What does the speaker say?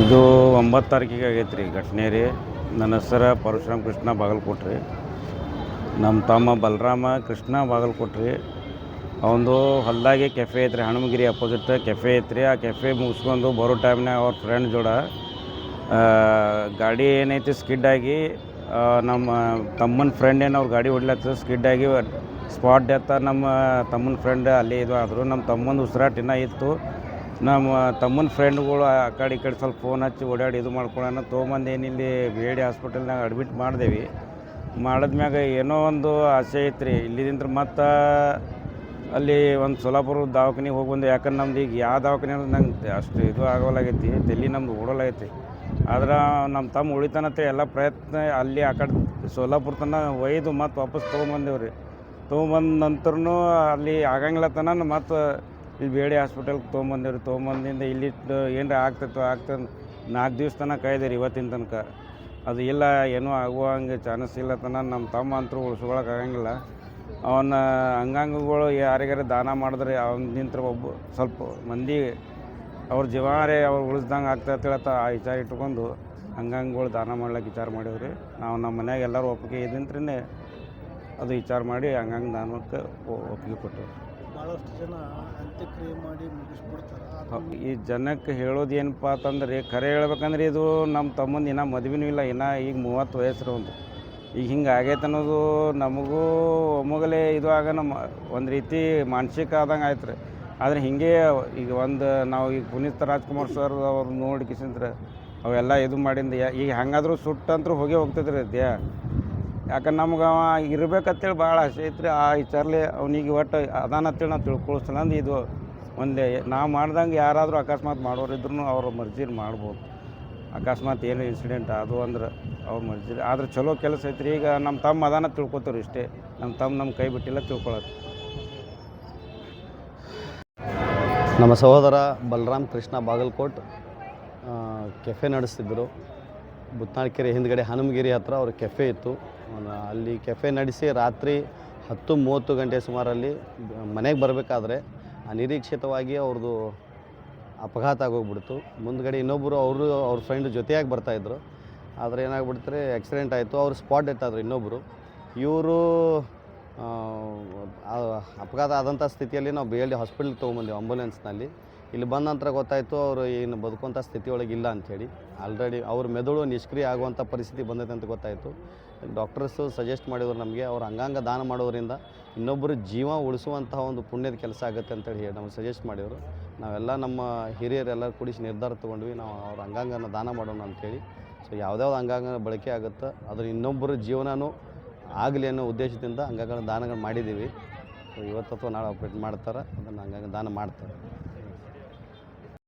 ಇದು ಒಂಬತ್ತು ತಾರೀಕಿಗೆ ಆಗೈತೆ ರೀ ಘಟನೆ ರೀ. ನನ್ನ ಹೆಸರು ಪರಶುರಾಮ್ ಕೃಷ್ಣ ಬಾಗಲಕೋಟ್ರಿ ನಮ್ಮ ತಮ್ಮ ಬಲರಾಮ ಕೃಷ್ಣ ಬಾಗಲಕೋಟ್ರಿ ಅವನದು ಹೊಲ್ದಾಗೆ ಕೆಫೆ ಐತ್ರಿ ಹಣಮಗಿರಿ ಅಪೋಸಿಟ್ ಕೆಫೆ ಐತ್ರಿ ಆ ಕೆಫೆ ಮುಗಿಸ್ಕೊಂಡು ಬರೋ ಟೈಮ್ನಾಗ ಅವ್ರ ಫ್ರೆಂಡ್ ಜೋಡ ಗಾಡಿ ಏನೈತಿ ಆಗಿ ನಮ್ಮ ತಮ್ಮನ ಫ್ರೆಂಡ್ ಏನು ಅವ್ರು ಗಾಡಿ ಸ್ಕಿಡ್ ಆಗಿ ಸ್ಪಾಟ್ ಡೆತ್ತ ನಮ್ಮ ತಮ್ಮನ ಫ್ರೆಂಡ್ ಅಲ್ಲಿ ಇದು ಆದರು. ನಮ್ಮ ತಮ್ಮನ ಉಸಿರಾಟ ಇನ್ನೂ ಇತ್ತು. ನಮ್ಮ ತಮ್ಮನ ಫ್ರೆಂಡ್ಗಳು ಆ ಕಡೆ ಈ ಕಡೆ ಸ್ವಲ್ಪ ಫೋನ್ ಹಚ್ಚಿ ಓಡಾಡಿ ಇದು ಮಾಡ್ಕೊಳ್ಳೋಣ ತೊಗೊಂಬಂದು ಏನಿಲ್ಲಿ ಬಿ ಎ ಡಿ ಹಾಸ್ಪಿಟಲ್ನಾಗ ಅಡ್ಮಿಟ್ ಮಾಡಿದೆವಿ. ಮಾಡಿದ್ಮ್ಯಾಗ ಏನೋ ಒಂದು ಆಸೆ ಐತ್ರಿ. ಇಲ್ಲಿದಿಂದ್ರ ಮತ್ತು ಅಲ್ಲಿ ಒಂದು ಸೊಲಾಪುರ ದವಾಖಾನಿಗೆ ಹೋಗಿ ಬಂದು. ಯಾಕಂದ್ರೆ ನಮ್ದು ಈಗ ಯಾವ ದವಾಖಾನೆ ಅಂದ್ರೆ ನಂಗೆ ಅಷ್ಟು ಇದು ಆಗೋಲಾಗೈತಿ ತಲೆ ನಮ್ದು ಓಡೋಲಾಗೈತಿ ಆದ್ರೆ ನಮ್ಮ ತಮ್ಮ ಉಳಿತಾನತ್ತೆ ಎಲ್ಲ ಪ್ರಯತ್ನ ಅಲ್ಲಿ ಆ ಕಡೆ ಸೋಲಾಪುರ ತನ ಒಯ್ದು ಮತ್ತು ವಾಪಸ್ ತೊಗೊಂಬಂದೇವು ರೀ ತೊಗೊಂಬಂದ ನಂತರನೂ ಅಲ್ಲಿ ಆಗಂಗಿಲ್ಲ ತನ ಮತ್ತು ಇಲ್ಲಿ ಬೇಡಿ ಹಾಸ್ಪಿಟಲ್ಗೆ ತೊಗೊಂಬಂದೇವು ರೀ ತೊಗೊಂಬಂದಿಂದ ಇಲ್ಲಿ ಏನರ ಆಗ್ತೈತೋ ಆಗ್ತದೆ ನಾಲ್ಕು ದಿವ್ಸ ತನಕ ಕಾಯ್ದೆ ರೀ ಇವತ್ತಿನ ತನಕ. ಅದು ಇಲ್ಲ, ಏನೂ ಆಗುವ ಹಂಗೆ ಚಾನ್ಸ್ ಇಲ್ಲ ತನ. ನಮ್ಮ ತಮ್ಮ ಅಂತೂ ಉಳಿಸ್ಕೊಳಕ್ಕೆ ಆಗಂಗಿಲ್ಲ. ಅವನ ಅಂಗಾಂಗಗಳು ಯಾರಿಗಾರ ದಾನ ಮಾಡಿದ್ರೆ ಅವನ ನಿಂತ್ರ ಒಬ್ಬ ಸ್ವಲ್ಪ ಮಂದಿ ಅವ್ರ ಜೀವಾರೇ ಅವ್ರು ಉಳಿಸ್ದಂಗೆ ಆಗ್ತಾ ತಿಳತ್ತ ಆ ವಿಚಾರ ಇಟ್ಕೊಂಡು ಅಂಗಾಂಗಗಳು ದಾನ ಮಾಡ್ಲಿಕ್ಕೆ ವಿಚಾರ ಮಾಡೀವ್ರಿ. ನಾವು ನಮ್ಮ ಮನ್ಯಾಗ ಎಲ್ಲರೂ ಒಪ್ಪಿಗೆ ಇದ್ದಿಂತ್ರೇ ಅದು ವಿಚಾರ ಮಾಡಿ ಅಂಗಾಂಗ ದಾನಕ್ಕೆ ಒಪ್ಪಿಗೆ ಕೊಟ್ಟೆವು ಭಾಳಷ್ಟು ಜನ ಅಂತ್ಯಕ್ರಿಯೆ ಮಾಡಿ ಮುಗಿಸ್ಬಿಡ್ತಾರೆ. ಈ ಜನಕ್ಕೆ ಹೇಳೋದು ಏನಪ್ಪ ಅಂತಂದ್ರೆ ಖರೆ ಹೇಳ್ಬೇಕಂದ್ರೆ ಇದು ನಮ್ಮ ತಮ್ಮಂದು ಇನ್ನೂ ಮದುವೆನೂ ಇಲ್ಲ ಇನ್ನೂ ಈಗ ಮೂವತ್ತು ವಯಸ್ಸು ಒಂದು ಈಗ ಹಿಂಗೆ ಆಗೈತೆ ಅನ್ನೋದು ನಮಗೂ ಒಮ್ಮಗಲೇ ಇದು ಆಗ ನಮ್ಮ ಒಂದು ರೀತಿ ಮಾನಸಿಕ ಆದಂಗೆ ಆಯ್ತು ರೀ ಆದರೆ ಹಿಂಗೆ ಈಗ ಒಂದು ನಾವು ಈಗ ಪುನೀತ್ ರಾಜ್ಕುಮಾರ್ ಸರ್ ಅವ್ರು ನೋಡಿ ಕಿಸಿಂದ್ರ ಅವೆಲ್ಲ ಇದು ಮಾಡಿಂದ ಈಗ ಹಂಗಾದ್ರೂ ಸುಟ್ಟಂತರೂ ಹೋಗಿ ಹೋಗ್ತದ್ರಿ ಅದ್ಯಾ. ಯಾಕಂದ್ರೆ ನಮ್ಗೆ ಅವ ಇರ್ಬೇಕಂತೇಳಿ ಭಾಳ ಆಸೆ ಐತ್ರಿ. ಆ ವಿಚಾರಲಿ ಅವ್ನಿಗೆ ಒಟ್ಟು ಅದಾನಂತೇಳಿ ನಾವು ತಿಳ್ಕೊಳ್ಸಲ್ಲ ಅಂದ್ರೆ ಇದು ಒಂದೇ ನಾವು ಮಾಡ್ದಂಗೆ ಯಾರಾದರೂ ಅಕಸ್ಮಾತ್ ಮಾಡೋರು ಇದ್ರೂ ಅವ್ರ ಮರ್ಜಿಲಿ ಮಾಡ್ಬೋದು. ಅಕಸ್ಮಾತ್ ಏನು ಇನ್ಸಿಡೆಂಟ್ ಅದು ಅಂದ್ರೆ ಅವ್ರ ಮರ್ಜಿ ಆದ್ರೆ ಚಲೋ ಕೆಲಸ ಐತ್ರಿ. ಈಗ ನಮ್ಮ ತಮ್ಮ ಅದಾನ ತಿಳ್ಕೊತಾರೆ ಇಷ್ಟೇ. ನಮ್ಮ ತಮ್ಮ ನಮ್ಮ ಕೈ ಬಿಟ್ಟಿಲ್ಲ ತಿಳ್ಕೊಳತ್ತೆ ನಮ್ಮ ಸಹೋದರ ಬಲರಾಮ್ ಕೃಷ್ಣ ಬಾಗಲಕೋಟ್ ಕೆಫೆ ನಡೆಸ್ತಿದ್ದರು ಬುತ್ನಾಳ್ಕೆರೆ ಹಿಂದ್ಗಡೆ ಹನುಮಗಿರಿ ಹತ್ರ ಅವ್ರ ಕೆಫೆ ಇತ್ತು. ಅಲ್ಲಿ ಕೆಫೆ ನಡೆಸಿ ರಾತ್ರಿ ಹತ್ತು ಮೂವತ್ತು ಗಂಟೆ ಸುಮಾರಲ್ಲಿ ಮನೆಗೆ ಬರಬೇಕಾದ್ರೆ ಅನಿರೀಕ್ಷಿತವಾಗಿ ಅವ್ರದ್ದು ಅಪಘಾತ ಆಗೋಗ್ಬಿಡ್ತು. ಮುಂದ್ಗಡೆ ಇನ್ನೊಬ್ಬರು ಅವರು ಅವ್ರ ಫ್ರೆಂಡ್ ಜೊತೆಯಾಗಿ ಬರ್ತಾಯಿದ್ರು ಆದರೆ ಏನಾಗ್ಬಿಡ್ತಾರೆ ಆಕ್ಸಿಡೆಂಟ್ ಆಯಿತು. ಅವ್ರು ಸ್ಪಾಟ್ ಡೆತ್ ಆದರು ಇನ್ನೊಬ್ಬರು ಇವರು ಅಪಘಾತ ಆದಂಥ ಸ್ಥಿತಿಯಲ್ಲಿ ನಾವು ಬಿ ಎಲ್ ಡಿ ಹಾಸ್ಪಿಟ್ಲಿಗೆ ತೊಗೊಂಬಂದೆವು ಆಂಬುಲೆನ್ಸ್ನಲ್ಲಿ ಇಲ್ಲಿ ಬಂದ ನಂತರ ಗೊತ್ತಾಯಿತು ಅವರು ಏನು ಬದುಕುವಂಥ ಸ್ಥಿತಿಯೊಳಗೆ ಇಲ್ಲ ಅಂಥೇಳಿ. ಆಲ್ರೆಡಿ ಅವ್ರ ಮೆದುಳು ನಿಷ್ಕ್ರಿಯ ಆಗುವಂಥ ಪರಿಸ್ಥಿತಿ ಬಂದೈತೆ ಅಂತ ಗೊತ್ತಾಯಿತು. ಡಾಕ್ಟರ್ಸು ಸಜೆಸ್ಟ್ ಮಾಡಿದ್ರು ನಮಗೆ, ಅವ್ರು ಅಂಗಾಂಗ ದಾನ ಮಾಡೋದ್ರಿಂದ ಇನ್ನೊಬ್ಬರು ಜೀವ ಉಳಿಸುವಂತಹ ಒಂದು ಪುಣ್ಯದ ಕೆಲಸ ಆಗುತ್ತೆ ಅಂತೇಳಿ ಹೇಳಿ ನಮಗೆ ಸಜೆಸ್ಟ್ ಮಾಡಿದರು. ನಾವೆಲ್ಲ ನಮ್ಮ ಹಿರಿಯರೆಲ್ಲ ಕೂಡಿಸಿ ನಿರ್ಧಾರ ತೊಗೊಂಡ್ವಿ, ನಾವು ಅವ್ರ ಅಂಗಾಂಗನ ದಾನ ಮಾಡೋಣ ಅಂಥೇಳಿ. ಸೊ, ಯಾವುದ್ಯಾವ್ದು ಅಂಗಾಂಗನ ಬಳಕೆ ಆಗುತ್ತೆ ಅದ್ರ ಇನ್ನೊಬ್ಬರ ಜೀವನನೂ ಆಗಲಿ ಅನ್ನೋ ಉದ್ದೇಶದಿಂದ ಅಂಗಗಳ ದಾನಗಳು ಮಾಡಿದ್ದೀವಿ. ಇವತ್ತು ಅಥವಾ ನಾಳೆ ಆಪ್ರೇಟ್ ಮಾಡ್ತಾರೆ, ಅದನ್ನು ಹಂಗಾಗಿ ದಾನ ಮಾಡ್ತಾರೆ.